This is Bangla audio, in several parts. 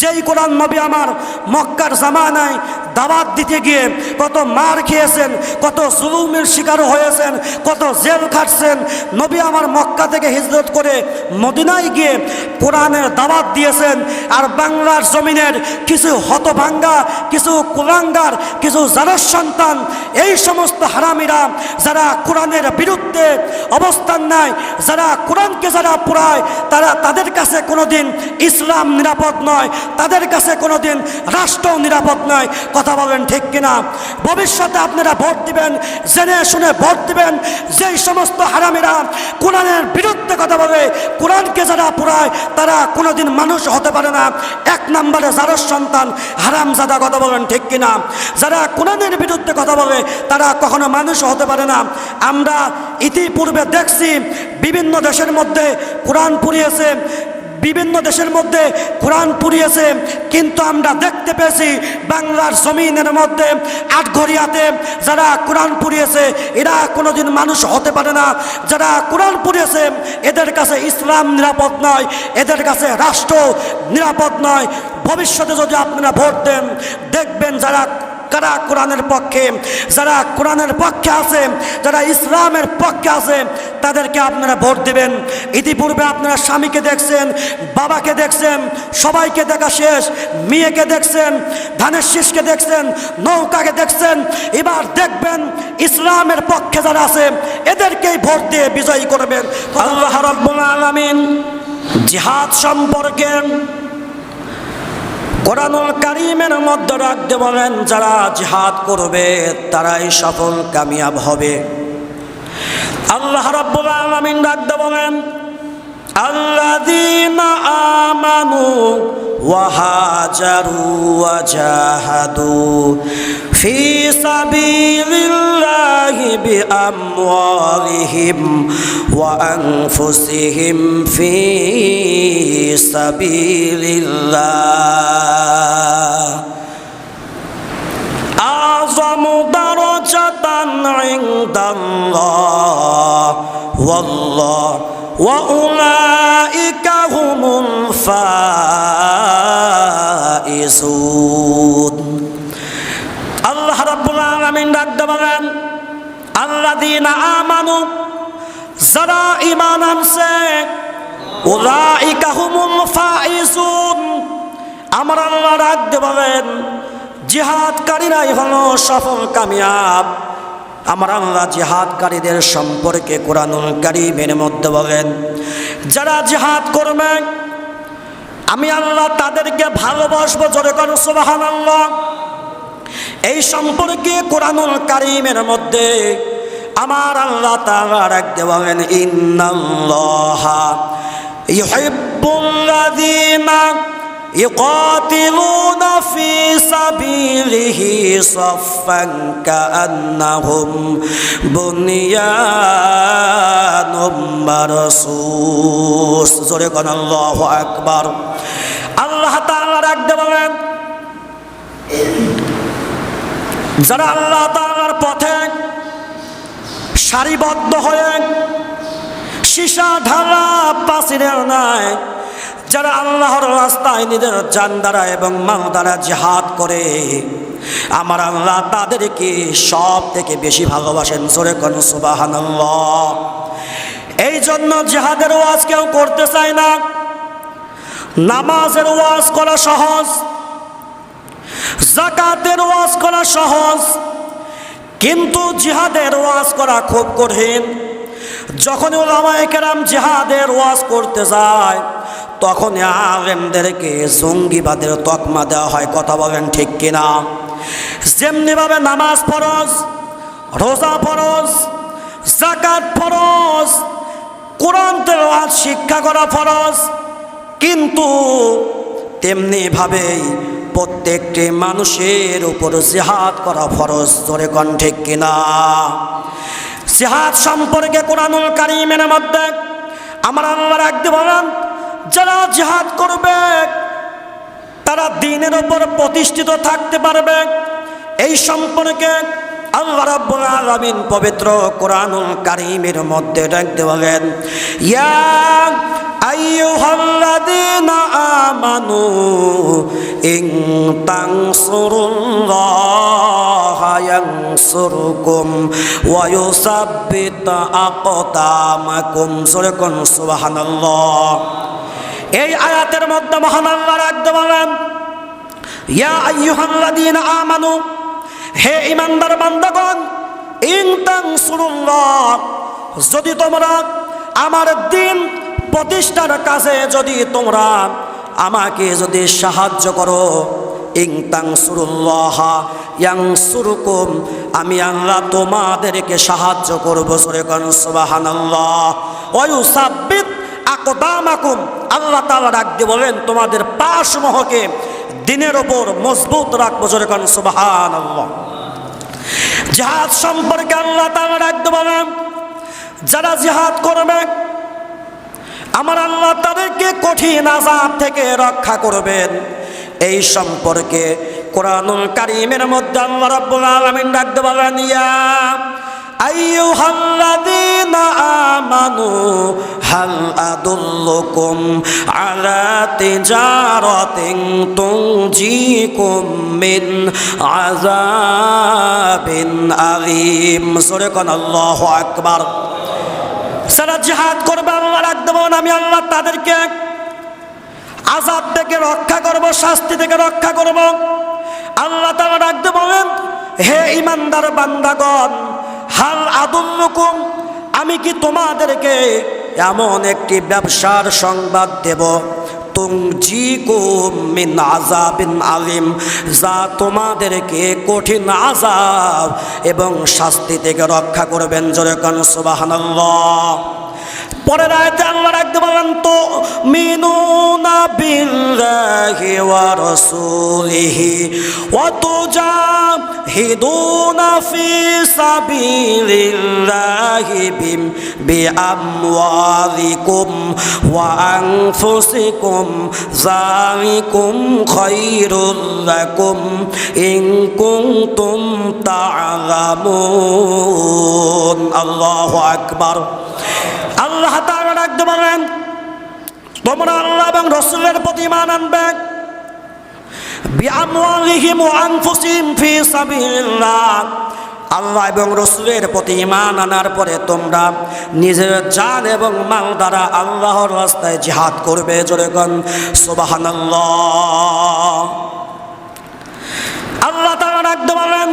যেই কোরআন নবী আমার মক্কার জামানায় দাওয়াত দিতে গিয়ে কত মার খেয়েছেন, কত জুলুমের শিকার হয়েছেন, কত জেল খাটছেন। নবী আমার মক্কা থেকে হিজরত করে মদিনায় গিয়ে কোরআনের দাওয়াত দিয়েছেন আর বাংলার জমিনের কিছু হতভাঙ্গা, কিছু কুলাঙ্গার, কিছু জারস সন্তান, এই সমস্ত হারামিরা যারা কোরআনের বিরুদ্ধে অবস্থান নেয়, যারা কোরআনকে যারা পুরায়, তারা তাদের কাছে কোনোদিন ইসলাম নিরাপদ নয়, তাদের কাছে কোনোদিন রাষ্ট্র নিরাপদ নয়। কথা বলেন ঠিক কিনা? ভবিষ্যতে আপনারা ভোট দিবেন, জেনে শুনে ভোট দিবেন, যেই সমস্ত হারামিরা কোরআনের বিরুদ্ধে কথা বলে, কোরআনকে যারা পুরায়, তারা কোনোদিন মানুষ হতে পারে না। এক নম্বরে যারস সন্তান, হারামজাদা কথা বলেন ঠিক কিনা? যারা কোরআনের বিরুদ্ধে কথা বলে, তারা কখনো মানুষ হতে পারে না। আমরা ইতিপূর্বে দেখছি, বিভিন্ন দেশের মধ্যে কোরআন পুড়িয়েছে বিভিন্ন দেশের মধ্যে কোরআন পুড়িয়েছে, কিন্তু আমরা দেখতে পেয়েছি বাংলার জমিনের মধ্যে আটঘরিয়াতে যারা কোরআন পুড়িয়েছে, এরা কোনোদিন মানুষ হতে পারে না। যারা কোরআন পুড়িয়েছে, এদের কাছে ইসলাম নিরাপদ নয়, এদের কাছে রাষ্ট্র নিরাপদ নয়। ভবিষ্যতে যদি আপনারা ভোট দেন, দেখবেন যারা কারা কোরআনের পক্ষে? যারা কোরআনের পক্ষে আছে, যারা ইসলামের পক্ষে আছে, তাদেরকে আপনারা ভোট দেবেন। ইতিপূর্বে আপনারা স্বামীকে দেখছেন, বাবাকে দেখছেন, সবাইকে দেখা শেষ, মেয়েকে দেখছেন, ধানের শীষকে দেখছেন, নৌকাকে দেখছেন। এবার দেখবেন ইসলামের পক্ষে যারা আছে, এদেরকেই ভোট দিয়ে বিজয়ী করবেন। আল্লাহ রাব্বুল আলামিন জিহাদ সম্পর্কে কোরআনুল কারিমের মধ্যে রাখতে বলেন, যারা জিহাদ করবে, তারাই সফল কামিয়াব হবে। আল্লাহ রাব্বুল আলামিন রাখতে বলেন, আল্লাযীনা আমানু وهاجروا وجاهدوا في سبيل الله بأموالهم وأنفسهم في سبيل الله أعظم درجة عند الله. والله وأولئك هم الفائزون. আল্লাহ রাব্বুল আলামিন ডাকতে বলেন, আল্লাযীনা আমানু, যারা ঈমান আনছে, উলাইকা হুমুল ফাইজুন। আমার আল্লাহ ডাকতে বলেন, জিহাদকারীরাই হলো সফল কামিয়াব। আমার আল্লাহ জিহাদকারীদের সম্পর্কে কোরআনুল কারিমের মধ্যে বলেন, যারা জিহাদ করবে আমি আল্লাহ তাদেরকে ভালোবাসবো জোরে করো সুবাহান আল্লাহ এই সম্পর্কে কোরআনুল কারিমের মধ্যে আমার আল্লাহ তাআলা রাখতে বলেন, ইন্নাল্লাহা ইউহিব্বুল্লাযীনা يقاتلون في سبيله صفا كأنهم بنيان مرصوص জোরে কোন আল্লাহু আকবার আল্লাহ তাআলা রাখতে বলেন যারা আল্লাহ তাআলার পথে সারিবদ্ধ হয়ে সীসা ঢালা পাচিরের নাই যারা আল্লাহর রাস্তায় নিজের জান দ্বারা এবং মাল দ্বারা জেহাদ করে, আমার আল্লাহ তাদেরকে সব থেকে বেশি ভালোবাসেন। জোরে কোন সুবাহান এই জন্য জেহাদের ওয়াজ কেউ করতে চায় না। নামাজের ওয়াজ করা সহজ জাকাতের ওয়াজ করা সহজ, কিন্তু জিহাদের ওয়াজ করা খুব কঠিন। যখন ওলামায়ে কেরাম জিহাদের ওয়াজ করতে যায় তখন আলেমদেরকে জঙ্গিবাদের তকমা দেওয়া হয়। কথা বলেন ঠিক কিনা? যেমনিভাবে নামাজ ফরজ, রোজা ফরজ জাকাত ফরজ, কোরআন তেলাওয়াত, শিক্ষা করা ফরজ, কিন্তু তেমনিভাবেই প্রত্যেকটি মানুষের উপর জিহাদ করা ফরজ। জোরে কন ঠিক কিনা? জিহাদ সম্পর্কে কোরআনুল কারিমের মধ্যে আমার আল্লাহ রাখতে বলেন, যারা জেহাদ করবে, তারা দিনের ওপর প্রতিষ্ঠিত থাকতে পারবে। এই সম্পর্কে আল্লাহ রাব্বুল পবিত্র কোরআনুল কারীমের মধ্যে ডাকতে বলেন ইয়া আইয়ুহাল্লাযীনা আমানু ইন তানসুরুল্লাহা ইয়ানসুরকুম ওয়া ইউসাব্বিত আকদামাকুম সূরা কোন সুবহানাল্লাহ। এই আয়াতের মধ্যে মহান আল্লাহ রাখতে বলেন ইয়া আইয়ুহাল্লাযীনা আমানু হে ইমানদার বান্দাগণ, ইন তানসুরুল্লাহ, যদি তোমরা আমার দিন প্রতিষ্ঠার কাজে যদি তোমরা আমাকে যদি সাহায্য করো ইং তাংসুরুল্লাহ ইয়াংসুরকুম আমি আল্লাহ তোমাদেরকে সাহায্য করব সরে কন সুবহানাল্লাহ। ওয়ুসাব্বিত আকদামাকুম, আল্লাহ তাআলা ডাকতে বলেন, তোমাদের পাশমহকে দিনের ওপর মজবুত রাখব জোরে কন, সুবহানাল্লাহ। জাহাজ সম্পর্কে আল্লাহ তাআলা ডাকতে বলেন, যারা জিহাদ করবে, আমার আল্লাহ তাদেরকে কঠিন আজাব থেকে রক্ষা করবেন। এই সম্পর্কে কোরআনুল কারীমের মধ্যে আল্লাহ রাব্বুল আলামিন ডাকতে বলেন, ইয়া আইয়ুহাল্লাযীনা আমানু হাল আদুল্লুকুম আলা তিজারাতিন তুনজিকুম মিন আযাবিন আলীম সূরা কোন আল্লাহু আকবার। যারা জিহাদ করবে আল্লাহ রাখতে আমি আল্লাহ তাদেরকে আজাব থেকে রক্ষা করব, শাস্তি থেকে রক্ষা করব। আল্লাহ তারা রাখতে বলেন, হে ইমানদার বান্দাগণ, হাল আদুল্লুকুম, আমি কি তোমাদেরকে এমন একটি ব্যবসার সংবাদ দেব। মিন আযাবিন আলিম। যা তোমাদেরকে কঠিন আজাব এবং শাস্তি থেকে রক্ষা করবেন। জোরে কান পরের আয়তে আল্লাহ রাখতে বলেন তো মিনুনা বিল্লাহি ওয়া রাসূলিহি ওয়া তুজাহিদুনা ফি সাবিলিল্লাহি বিম, বিআমওয়ালিকুম ওয়া আনফুসিকুম, যালিকুম খায়রুল লাকুম ইন কুনতুম তা'লামুন আল্লাহু আকবার। আল্লাহ তাআলা ডাকতে বলেন, তোমরা আল্লাহ এবং রসুলের প্রতি মান আনবে। আল্লাহ এবং রসুলের প্রতি ইমান আনার পরে তোমরা নিজের জান এবং মাল দ্বারা আল্লাহর রাস্তায় জিহাদ করবে জোরেগণ সুবহানাল্লাহ। আল্লাহ তাআলা ডাকতে বলেন,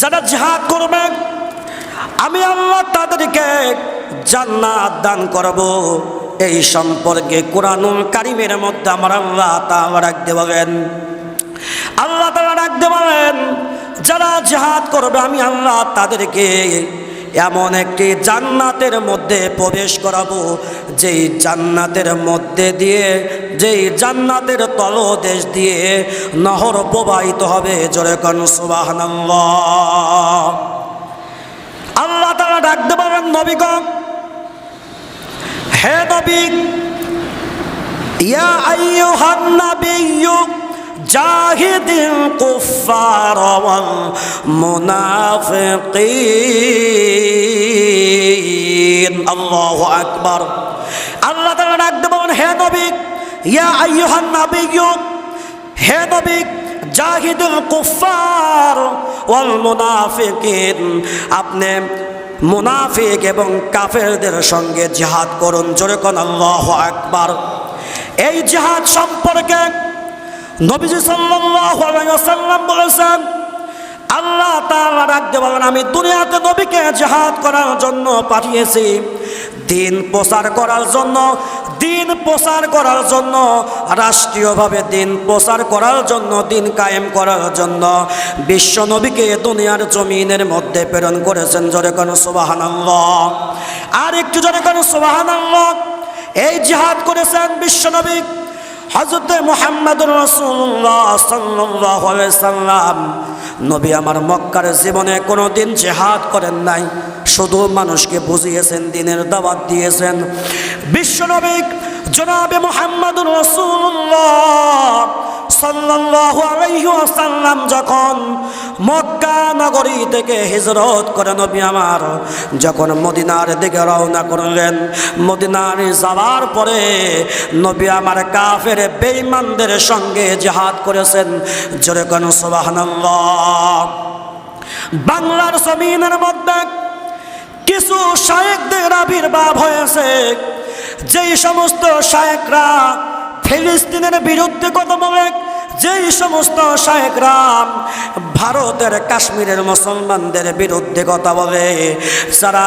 যারা জিহাদ করবে, আমি আল্লাহ তাদেরকে জান্নাত দান করব। এই সম্পর্কে কোরআনুল কারিমের মধ্যে আমার আল্লাহ তাআলা রাখতে বলেন। আল্লাহ তাআলা রাখতে বলেন, যারা জিহাদ করবে, আমি আল্লাহ তাদেরকে এমন একটি জান্নাতের মধ্যে প্রবেশ করাবো, যেই জান্নাতের মধ্যে দিয়ে, যেই জান্নাতের তলদেশ দিয়ে নহর প্রবাহিত হবে। জোরে কন, সুবহানাল্লাহ। আল্লাহ তারা ডাকতে পারেন নবীগণ হে নবী, ইয়া আইয়ুহান নাবিয়্যু জাহিদিল কুফার ওয়াল মুনাফিকিন। আল্লাহু আকবার। আল্লাহ তাআলা ডাকতে বলেন, হে নবী, ইয়া আইয়ুহান নাবিয়্যু হে নবী, জাহিদুল কুফার ওয়াল মুনাফিকিন, আপনি মুনাফিক এবং কাফেরদের সঙ্গে জিহাদ করুন। জোরে আল্লাহ আকবার। এই জিহাদ সম্পর্কে নবীজি ওয়াসাল্লাম বলেছেন, আল্লাহ তাআলা রাখতে বলেন, আমি দুনিয়াতে নবীকে জিহাদ করার জন্য পাঠিয়েছি, দিন প্রচার করার জন্য দিন প্রচার করার জন্য, রাষ্ট্রীয়ভাবে দিন প্রচার করার জন্য, দিন কায়েম করার জন্য বিশ্ব নবীকে দুনিয়ার জমিনের মধ্যে প্রেরণ করেছেন। জোরে কোন সুবাহান আর একটু জোরে কোন সুবাহান এই জিহাদ করেছেন বিশ্ব নবী হজরত মোহাম্মদুর রসুল্লাহ সাল্লাম। নবী আমার মক্কার জীবনে কোনো দিন জেহাদ করেন নাই। শুধু মানুষকে বুঝিয়েছেন, দিনের দাওয়াত দিয়েছেন। বিশ্বনবী জনাবে মোহাম্মদুর রসুল্লাহ সাল্লাল্লাহু যখন মক্কা হিজরত যখন মদিনার দিকে রওনা করলেন পরে নবী আমার কাফের বেঈমানদের সঙ্গে জিহাদ করেছেন। জোরে কোন সুবহানাল্লাহ। বাংলার জমিনের মধ্যে কিছু শায়েকদের আবির্ভাব হয়েছে। যেই সমস্ত শায়েকরা ফিলিস্তিনের বিরুদ্ধে কথা বলে যেই সমস্ত শায়েকরা ভারতের কাশ্মীরের মুসলমানদের বিরুদ্ধে কথা বলে, যারা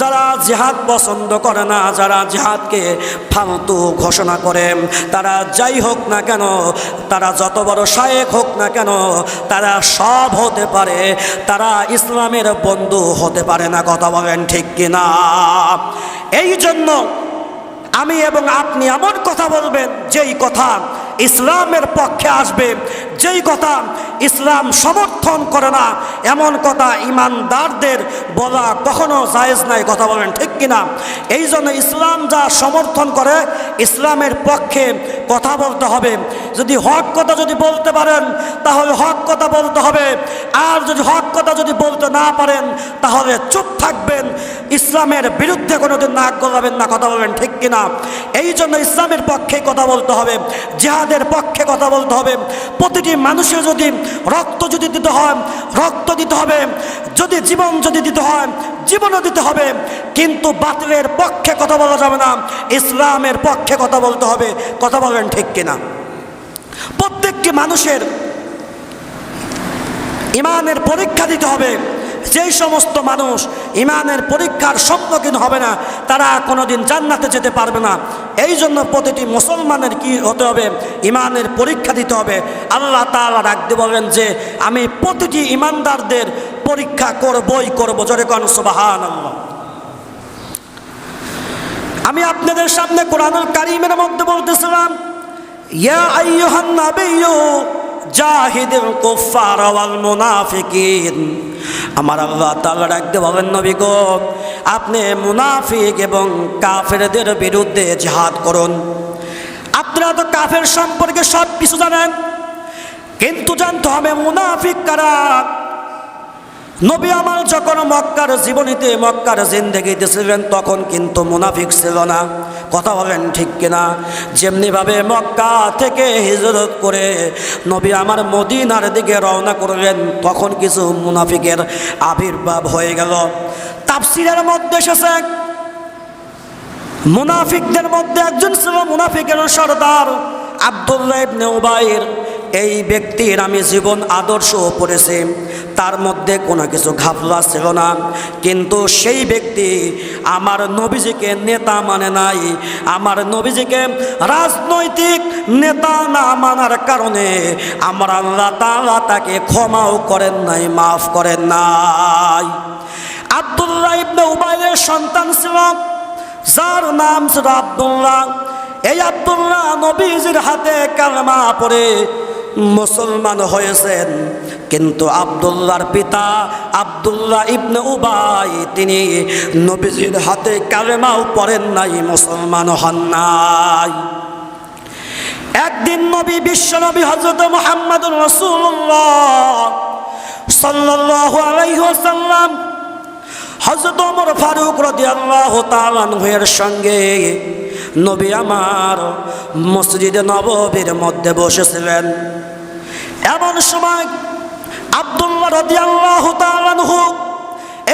যারা জিহাদ পছন্দ করে না, যারা জিহাদকে ফালতু ঘোষণা করে, তারা যাই হোক না কেন, তারা যত বড় শায়েক হোক না কেন, তারা সব হতে পারে, তারা ইসলামের বন্ধু হতে পারে না, কথা বলেন ঠিক কিনা? এই জন্য আমি এবং আপনি এমন কথা বলবেন, যেই কথা ইসলামের পক্ষে আসবে। যেই কথা ইসলাম সমর্থন করে না, এমন কথা ইমানদারদের বলা কখনো জায়েজ নাই, কথা বলেন ঠিক কিনা? এই জন্য ইসলাম যা সমর্থন করে, ইসলামের পক্ষে কথা বলতে হবে। যদি হক কথা যদি বলতে পারেন, তাহলে হক কথা বলতে হবে। আর যদি হক কথা যদি বলতে না পারেন, তাহলে চুপ থাকবেন। ইসলামের বিরুদ্ধে কোনোদিন নাক গলাবেন না, কথা বলবেন ঠিক কিনা? এই জন্য ইসলামের পক্ষে কথা বলতে হবে, জিহাদের পক্ষে কথা বলতে হবে। প্রতিটি মানুষের যদি রক্ত যদি দিতে হয়, রক্ত দিতে হবে। যদি জীবন যদি দিতে হয়, জীবনও দিতে হবে। কিন্তু বাতিলের পক্ষে কথা বলা যাবে না, ইসলামের পক্ষে কথা বলতে হবে। কথা বলেন ঠিক কিনা? প্রত্যেককে মানুষের ইমানের পরীক্ষা দিতে হবে। যেই সমস্ত মানুষ ইমানের পরীক্ষার সম্মুখীন হবে না, তারা কোনোদিন জান্নাতে যেতে পারবে না। এই জন্য প্রতিটি মুসলমানের কি হতে হবে? ইমানের পরীক্ষা দিতে হবে। আল্লাহ তালা রাখতে বলেন যে, আমি প্রতিটি ইমানদারদের পরীক্ষা করবই করব। জোরে কোন সুবাহান আমি আপনাদের সামনে কোরআনুল কারিমের মধ্যে বলতেছিলাম, ইয়া আইয়ুহান নাবিয়্যু জাহিদুল কুফার ওয়াল মুনাফিকিন। আমার আল্লাহ তাআলা রাখতে বলেন, নবী আপনি মুনাফিক এবং কাফেরদের বিরুদ্ধে জিহাদ করুন। আপনারা তো কাফের সম্পর্কে সব কিছু জানেন। কিন্তু জানতে হবে মুনাফিক কারা? নবী আমার যখন মক্কার জীবনীতে মক্কার জিন্দগিতে ছিলেন, তখন কিন্তু মুনাফিক ছিল না। কথা বলেন ঠিক কিনা? যেমনিভাবে মক্কা থেকে হিজরত করে নবী আমার মদিনার দিকে রওনা করলেন, তখন কিছু মুনাফিকের আবির্ভাব হয়ে গেল। তাফসিরের মধ্যে এসেছে, মুনাফিকদের মধ্যে একজন ছিল মুনাফিকের সর্দার আবদুল্লাহ ইবনে উবাইর। এই ব্যক্তির আমি জীবন আদর্শ পড়েছি। তার মধ্যে কোনো কিছু ঘাপলা ছিল না। কিন্তু সেই ব্যক্তি আমার নবীজিকে নেতা মানে নাই। আমার নবীজিকে রাজনৈতিক নেতা না মানার কারণে আমার আল্লাহ তাআলা তাকে ক্ষমাও করেন নাই, মাফ করেন নাই। আবদুল্লাহ ইবনে উবাইরের সন্তান ছিল, যার নাম ছিল আবদুল্লাহ। এই আবদুল্লাহ নবীজির হাতে কালমা পড়ে মুসলমান হয়েছেন। কিন্তু আবদুল্লাহর পিতা আবদুল্লাহ ইবনে উবাই, তিনি নবীজির হাতে কালেমাও পড়েন নাই, মুসলমান হন নাই। একদিন নবী, বিশ্ব নবী হজরত মোহাম্মদ রসুল্লাহ সাল্লাল্লাহু আলাইহি ওয়াসাল্লাম হজরত ফারুক তাআলা এর সঙ্গে নবী আমার মসজিদে নববীর মধ্যে বসেছিলেন। এমন সময় আব্দুল্লাহ রাদিয়াল্লাহু তাআলা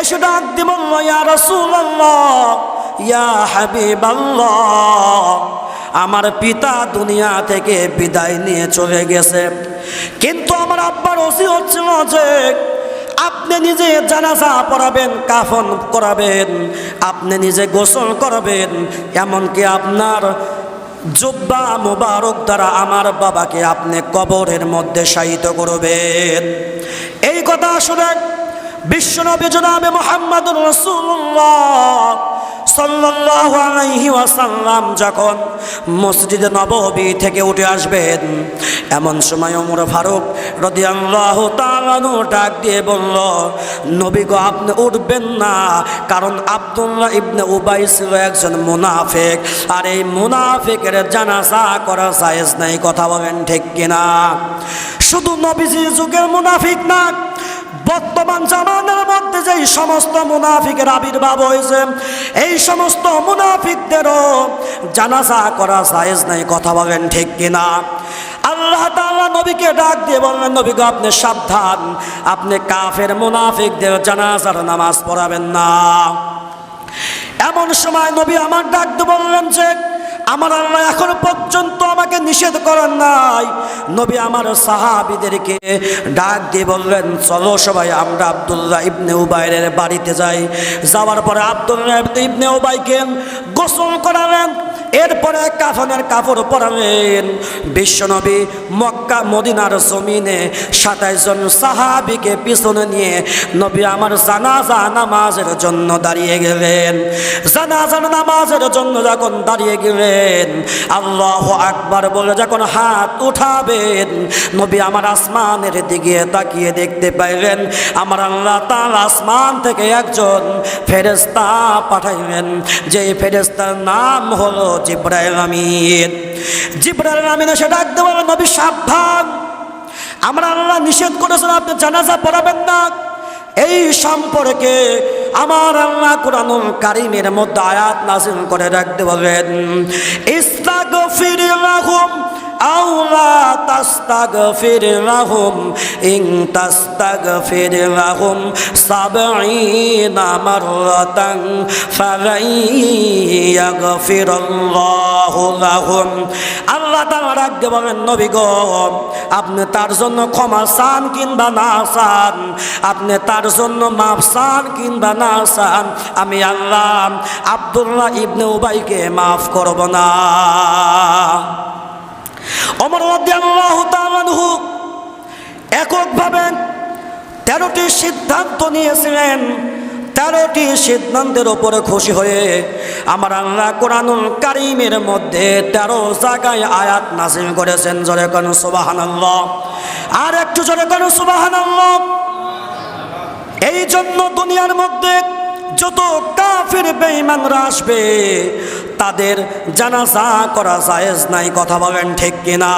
এসে ডাক বলল ইয়া রাসূলুল্লাহ, ইয়া হাবিবাল্লাহ, আমার পিতা দুনিয়া থেকে বিদায় নিয়ে চলে গেছে। কিন্তু আমার আব্বার ওসি হচ্ছিল যে আপনি নিজে জানাজা পড়াবেন, কাফন করাবেন, আপনি নিজে গোসল করাবেন, এমনকি আপনার জুব্বা মুবারক দ্বারা আমার বাবাকে আপনি কবরের মধ্যে শায়িত করবেন। এই কথা শুনে বিশ্বনবী জনাবে মোহাম্মদ রসুল্লাহ আলাইহি ওয়াসাল্লাম যখন মসজিদে নববী থেকে উঠে আসবেন, এমন সময় ওমর ফারুক রাদিয়াল্লাহু তাআলা নু ডাক দিয়ে বলল, নবী গো, আপনি উঠবেন না, কারণ আব্দুল্লাহ ইবনে উবাই ছিল একজন মুনাফিক, আর এই মুনাফিকের জানাজা করা জায়েজ নাই, কথা বলেন ঠিক কিনা? শুধু নবীজির যুগের মুনাফিক না বর্তমান জামানার মধ্যে যেই সমস্ত মুনাফিকের আবির্ভাব হয়েছে, এই সমস্ত মুনাফিকদেরও জানাজা করা জায়েজ নাই, কথা বলেন ঠিক কিনা? আল্লাহ তাআলা নবীকে ডাক দিয়ে বললেন, নবী গো, আপনি সাবধান, আপনি কাফের মুনাফিকদের জানাজার নামাজ পড়াবেন না। এমন সময় নবী আমার ডাক দিয়ে বললেন যে আমার আল্লাহ এখন পর্যন্ত আমাকে নিষেধ করেন নাই। নবী আমার সাহাবিদেরকে ডাক দিয়ে বললেন, চলো সবাই, আমরা আবদুল্লাহ ইবনে উবাইরের বাড়িতে যাই। যাওয়ার পরে আবদুল্লাহ ইবনে উবাইকে গোসল করালেন। এরপরে কাফনের কাপড় পরালেন। বিশ্বনবী মক্কা, মদিনার জমিনে সাতাইশ জন সাহাবিকে পিছনে নিয়ে নবী আমার জানাজা, নামাজের জন্য দাঁড়িয়ে গেলেন। জানাজার নামাজের জন্য যখন দাঁড়িয়ে গেলেন, আল্লাহ আকবার বলে যখন হাত উঠাবেন, নবী আমার আসমানের দিকে তাকিয়ে দেখতে পাইলেন, আমার আল্লাহ তার আসমান থেকে একজন ফেরেস্তা পাঠাইলেন। যে ফেরেস্তার নাম হলো জিব্রাইল আমিন। জিব্রাইল আমিন এসে ডাক দেওয়া নবী সাবধান। আমরা আল্লাহ নিষেধ করেছেন আপনি জানাজা পড়াবেন না। এই সম্পর্কে আমার আল্লাহ কোরআনুল কারিমের মধ্যে আয়াত নাজিল করে রাখতে বলেন ইস্তাগফির লাহুম ফালাই ইয়াগফিরাল্লাহু লাহুম। আল্লাহ আপনি তার জন্য ক্ষমা চান কিংবা না চান? আপনি তার জন্য মাফ চান কিংবা না চান? আমি আল্লাহ আব্দুল্লাহ ইবনে উবাইকে মাফ করব না। এককভাবে তেরোটি সিদ্ধান্ত নিয়েছিলেন, তেরোটি সিদ্ধান্তের ওপরে খুশি হয়ে আমার আল্লাহ কোরআনুল কারিমের মধ্যে তেরো জায়গায় আয়াত নাসিম করেছেন। জোরে কেন সুবাহান আর একটু জোরে কেন সুবাহান এই জন্য দুনিয়ার মধ্যে যত কাফির, বেঈমানরা আসবে তাদের জানাজা করা জায়েজ নাই কথা বলেন ঠিক কিনা?